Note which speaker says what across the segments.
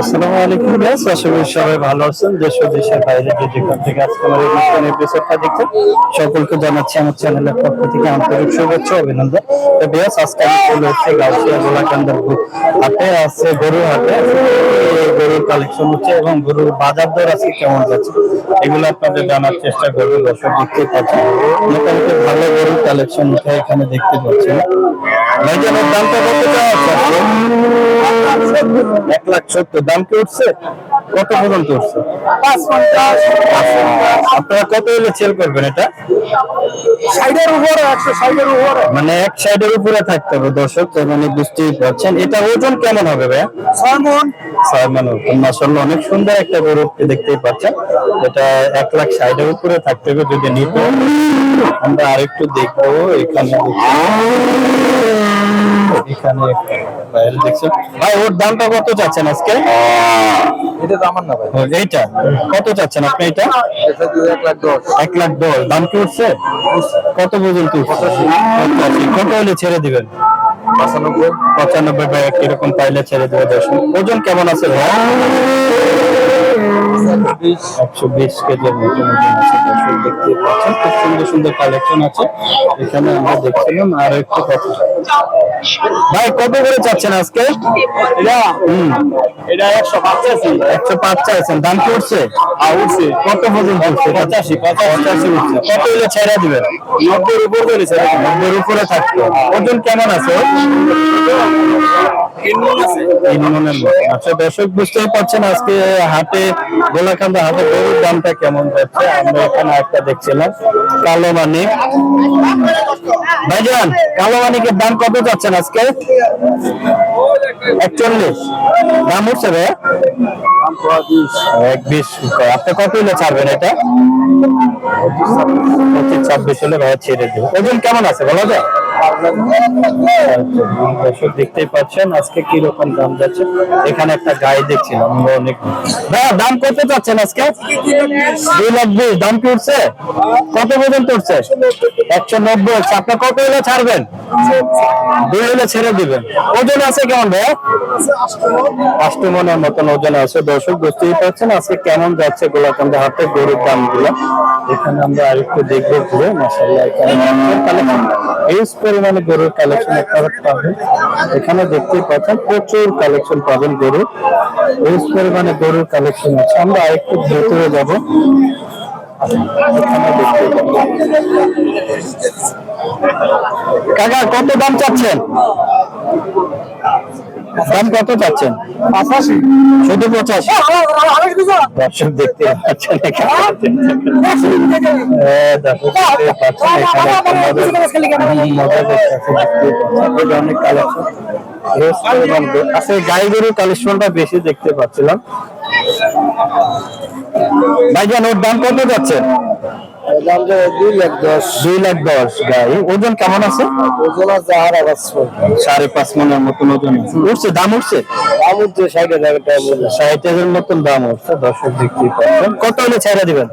Speaker 1: আসসালামু আছে গরুর কালেকশন হচ্ছে এবং গরুর বাজার দর আজকে কেমন যাচ্ছে, এগুলো আপনাদের জানার চেষ্টা করব। দর্শক দেখতে পাচ্ছেন, মোটামুটি ভালো গরুর কালেকশন উঠে এখানে দেখতে পাচ্ছেন। ভাইজানের Né? লাখ সত্তর দাম কি উঠছে? কত পর্যন্ত উঠছে? আপনারা কত হলে সেল করবেন এটা?
Speaker 2: সাইডের উপরে একশো সাইডের উপরে।
Speaker 1: মানে এক সাইডের উপরে থাকতে হবে দর্শক তার মানে বুঝতেই পারছেন। এটা ওজন কেমন হবে ভাইয়া?
Speaker 2: ছয় মন
Speaker 1: ছয় মানে মাসাল্লাহ অনেক সুন্দর একটা গরু দেখতেই পাচ্ছেন। এটা এক লাখ ষাটের উপরে থাকতে হবে যদি নিতে। আমরা আরেকটু দেখব এখানে। এখানে ভাই ওর দামটা কত চাচ্ছেন আজকে?
Speaker 2: এটা তো আমার না ভাই।
Speaker 1: এইটা? কত চাচ্ছেন আপনি এটা?
Speaker 2: এক লাখ দশ।
Speaker 1: এক লাখ দশ। দাম কি উঠছে? কত পর্যন্ত? কত হলে ছেড়ে দিবেন?
Speaker 2: পঁচানব্বই।
Speaker 1: পঁচানব্বই বা রকম পাইলে ছেড়ে দেবে দশ। ওজন কেমন আছে ভাই? একশো বিশ কেজির আছে দর্শক দেখতে পাচ্ছেন। খুব সুন্দর সুন্দর কালেকশন আছে। এখানে আমরা দেখছিলাম আর একটু কথা। ভাই কত করে চাচ্ছেন আজকে?
Speaker 2: এটা একশো পঁচাশি।
Speaker 1: একশো পাঁচ চাইছেন দাম কি উঠছে? উঠছে। কত পর্যন্ত উঠছে? পঁচাশি পঁচাশি। উঠছে। কত হলে ছেড়ে দিবেন নব্বইয়ের উপর করে ছেড়ে নব্বইয়ের উপরে থাকতো ওজন কেমন আছে? মতো। আচ্ছা দর্শক বুঝতেই পারছেন আজকে হাটে দামটা কেমন যাচ্ছে আমরা এখানে একটা দেখছিলাম। কালো মানিক ভাইজান কালো দাম কত যাচ্ছেন আজকে? একচল্লিশ। দাম উঠছে ভাই এক বিশ কত ছাড়বেন এটা? ছাব্বিশ হলে ভাই ছেড়ে দেবে। ওজন কেমন আছে? বলা যায় দর্শক দেখতেই পাচ্ছেন আজকে কি রকম দাম যাচ্ছে। এখানে একটা গায়ে দেখছিলাম অনেক দাম কত আজকে? দুই দাম কি উঠছে? কত পর্যন্ত উঠছে? একশো নব্বই কত হলে ছাড়বেন? দুই হলে ছেড়ে দিবেন। ওজন আছে কেমন ভাইয়া? অষ্টমনের মতন ওজন আছে। দর্শক বুঝতেই পারছেন আজকে কেমন যাচ্ছে গোলাকান্দা হাতে গরুর দামগুলো এখানে আমরা আরেকটু দেখব ঘুরে মাসাল্লাহ এখানে এই পরিমাণে গরুর কালেকশন আপনারা পাবেন। এখানে দেখতে পাচ্ছেন, প্রচুর কালেকশন পাবেন গরুর। হিউজ পরিমাণে গরুর কালেকশন আছে। আমরা আরেকটু ভেতরে যাব। কাকা, কত দাম চাচ্ছেন? দাম কত চাচ্ছেন
Speaker 2: পঁচাশি
Speaker 1: শুধু পঁচাশি দর্শক দেখতে পাচ্ছেন। হ্যাঁ, কালেকশন আচ্ছা গাই গরুর কালেকশনটা বেশি দেখতে পাচ্ছিলাম ভাইজান ওর দাম কত যাচ্ছে
Speaker 2: দুই লাখ দশ
Speaker 1: দুই লাখ দশ গাই ওজন কেমন আছে?
Speaker 2: ওজন আছে আর আবার
Speaker 1: সাড়ে পাঁচ মনের মতন ওজন উঠছে দাম উঠছে?
Speaker 2: দাম উঠছে ষাট হাজার
Speaker 1: ষাট হাজার মতন দাম উঠছে দর্শক পাচ্ছেন। কত হলে ছেড়ে দিবেন?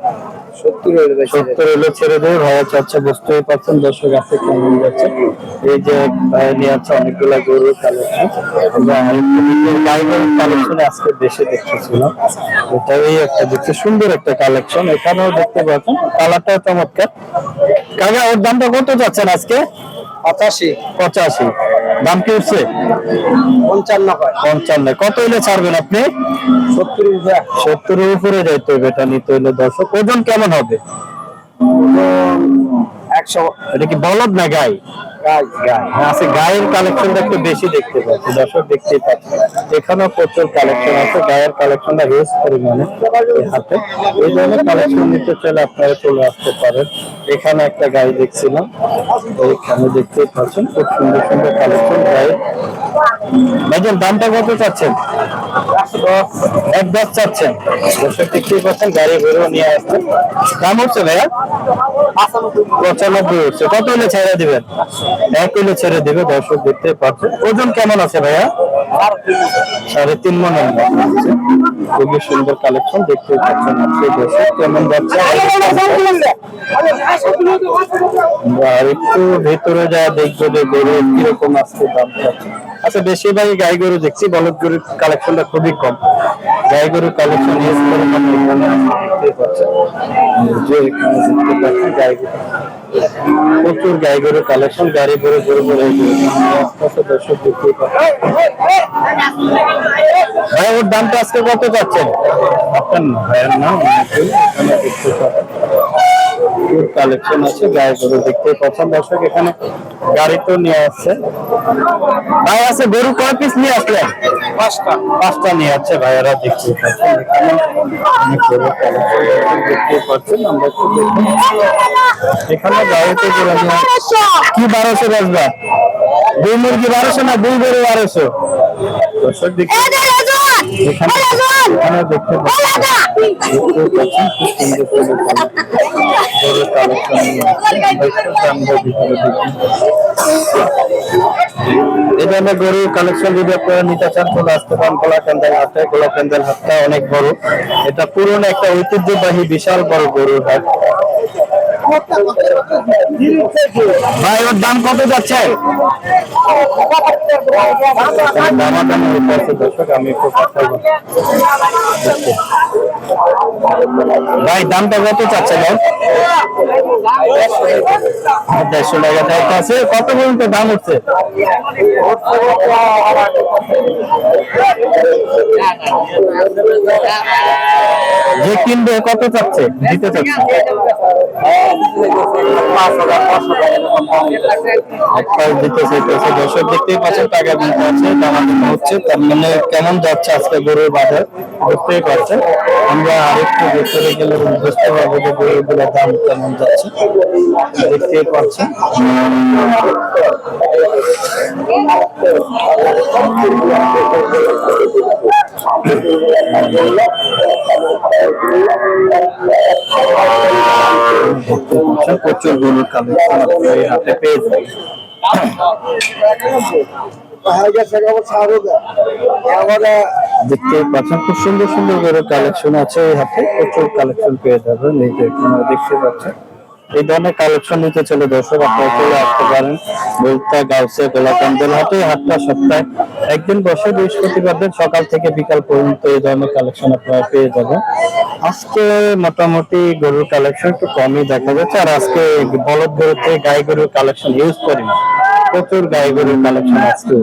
Speaker 2: সত্তর
Speaker 1: হলে ছেড়ে দেবে ভাইয়া চাচ্ছে বুঝতেই পারছেন দর্শক আছে কেমন যাচ্ছে। এই যে ভাই নিয়ে আছে অনেকগুলা গরুর কালেকশন কালেকশন আজকে দেশে দেখতেছিলাম। এটাই একটা দেখতে সুন্দর একটা কালেকশন এখানেও দেখতে পাচ্ছেন কালারটাও চমৎকার। কাকা ওর দামটা কত যাচ্ছেন আজকে?
Speaker 2: পঁচাশি।
Speaker 1: পঁচাশি। দাম কি উঠছে?
Speaker 2: পঞ্চান্ন
Speaker 1: পঞ্চান্ন। কত হইলে ছাড়বেন আপনি?
Speaker 2: সত্তর উপরে।
Speaker 1: সত্তরের উপরে যাইতে হবে এটা নিতে হলে দর্শক। ওজন কেমন হবে?
Speaker 2: একশো।
Speaker 1: এটা কি বলদ না গাই? আছে, গায়ের কালেকশনটা একটু বেশি দেখতে পাচ্ছি, দর্শক দেখতেই পাচ্ছি এখানেও প্রচুর কালেকশন আছে, গায়ের কালেকশনটা হিউজ পরিমাণে হাতে। এই ধরনের কালেকশন নিতে চাইলে আপনারা চলে আসতে পারেন। এখানে একটা গাই দেখছিলাম, এইখানে দেখতেই পাচ্ছেন, খুব সুন্দর সুন্দর কালেকশন গায়ের। ভাইজান, দামটা কত চাচ্ছেন? এক দশ চাচ্ছেন। গাড়ি নিয়ে আসছেন। দাম হচ্ছে ভাইয়া? পঁচানব্বই হচ্ছে। কত হলে ছেড়ে এক হলে ছেড়ে দর্শক দেখতে ওজন কেমন আছে ভাইয়া? সাড়ে তিন খুবই সুন্দর কালেকশন দেখতে পাচ্ছেন কেমন যাচ্ছে। আর একটু ভেতরে যা দেখব যে গরু কীরকম আজকে দাম যাচ্ছে। আচ্ছা বেশিরভাগই গাই গরু দেখছি, বলদ গরুর কালেকশনটা খুবই কম। গাই গরুর কালেকশন ইউজ করে পাচ্ছেন পাচ্ছেন প্রচুর গাই গরুর কালেকশন গাড়ি গরু গরু দেখতে ভাই, ওর দামটা আজকে কত যাচ্ছেন আপনার ভাইয়ের নাম পাচ্ছেন। কালেকশন আছে গায়ে গরু দেখতে পছন্দ। দর্শক এখানে গাড়ি তো নিয়ে আসছে। ভাই আছে গরু কয় পিস নিয়ে আসলেন? পাঁচটা। পাঁচটা নিয়ে আসছে ভাইয়ারা দেখতে পাচ্ছেন। এখানে অনেক গরু কালেকশন দেখতে পাচ্ছেন আমরা একটু দেখব। এখানে গাড়িতে গরু কি বারোশো রাজদা দুই মুরগি বারোশো না দুই গরু বারোশো? দর্শক দেখতে এখানে এখানে দেখতে পাচ্ছেন। গরুর গরুর কালেকশন যদি আপনারা নিতে চান, চলে আসতে পারেন গোলা ক্যান্ডেল হাটে। গোলা ক্যান্ডেল হাটটা অনেক বড়। এটা পুরনো একটা ঐতিহ্যবাহী বিশাল বড় গরুর হাট। ভাই, ওর দাম কত যাচ্ছে? আমি ভাই দামটা কত চাচ্ছে ভাই দেড়শো টাকা দায়িত্ব আছে কত পর্যন্ত দাম উঠছে যে কিনবে, কত চাচ্ছে? দিতে চাচ্ছে। দেখতেই টাকা হচ্ছে। তার মানে কেমন যাচ্ছে আজকে গরুর বাজার, বুঝতেই পারছেন। আমরা আরেকটু ভেতরে গেলে বুঝতে পারব যে গরুগুলোর দাম কেমন যাচ্ছে। দেখতে পাচ্ছেন প্রচুর গরুর কালেকশন আপনি হাতে পেয়ে যাবেন। দেখতে পাচ্ছেন, খুব সুন্দর সুন্দর গরুর কালেকশন আছে হাতে প্রচুর কালেকশন পেয়ে যাবেন দেখতে পাচ্ছেন। এই ধরনের কালেকশন নিতে চলে দর্শক আপনারা চলে আসতে পারেন বলতা গাউসে হাটে, হাটটা সপ্তাহে একদিন বসে বৃহস্পতিবার দিন সকাল থেকে বিকাল পর্যন্ত এই ধরনের কালেকশন আপনারা পেয়ে যাবেন। আজকে মোটামুটি গরুর কালেকশন একটু কমই দেখা যাচ্ছে আর আজকে বলদ গরুতে গাই গরুর কালেকশন ইউজ করি না। প্রচুর গাই গরুর কালেকশন আজকে।